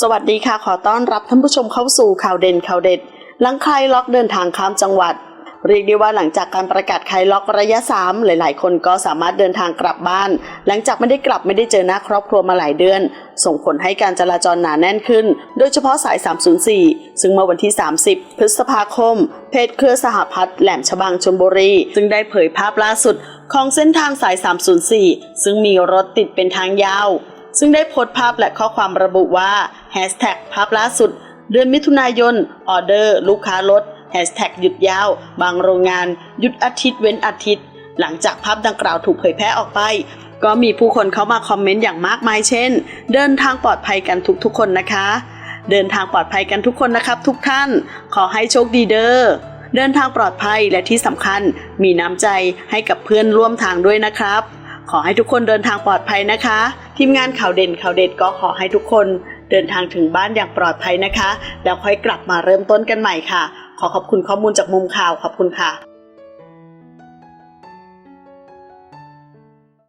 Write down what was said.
สวัสดีค่ะ ขอต้อนรับท่านผู้ชมเข้าสู่ข่าวเด่นข่าวเด็ด หลังคลายล็อกเดินทางข้ามจังหวัด เรียกได้ว่าหลังจากการประกาศคลายล็อกระยะ 3 หลาย ๆ คนก็สามารถเดินทางกลับบ้าน หลังจากไม่ได้กลับไม่ได้เจอหน้าครอบครัวมาหลายเดือน ส่งผลให้การจราจรหนาแน่นขึ้น โดยเฉพาะสาย 304 ซึ่งเมื่อวันที่ 30 พฤษภาคม เพจเครือสหพัฒน์แหลมฉบังชลบุรี ซึ่งได้เผยภาพล่าสุด ของเส้นทางสาย 304 ซึ่งมีรถติดเป็นทางยาว ซึ่งได้โพสต์ภาพและข้อความระบุว่า Hashtag ภาพล่าสุด เดือนมิถุนายนออเดอร์ ลูกค้าลด Hashtag หยุดยาว บางโรงงาน หยุดอาทิตย์เว้นอาทิตย์ หลังจากภาพดังกล่าวถูกเผยแพร่ออกไป ก็มีผู้คนเข้ามาคอมเมนต์อย่างมากมายเช่น เดินทางปลอดภัยกันทุกๆคนนะคะ เดินทางปลอดภัยกันทุกคนนะครับ ทุกท่าน ขอให้โชคดีเด้อเดินทางปลอดภัยและที่สำคัญมีน้ำใจให้กับเพื่อนร่วมทางด้วยนะครับ ขอให้ทุกคนเดินทางปลอดภัยนะคะ ทีมงานข่าวเด่นข่าวเด็ดก็ขอให้ทุกคนเดินทางถึงบ้านอย่างปลอดภัยนะคะ แล้วค่อยกลับมาเริ่มต้นกันใหม่ค่ะ ขอขอบคุณข้อมูลจากมุมข่าวขอบคุณค่ะ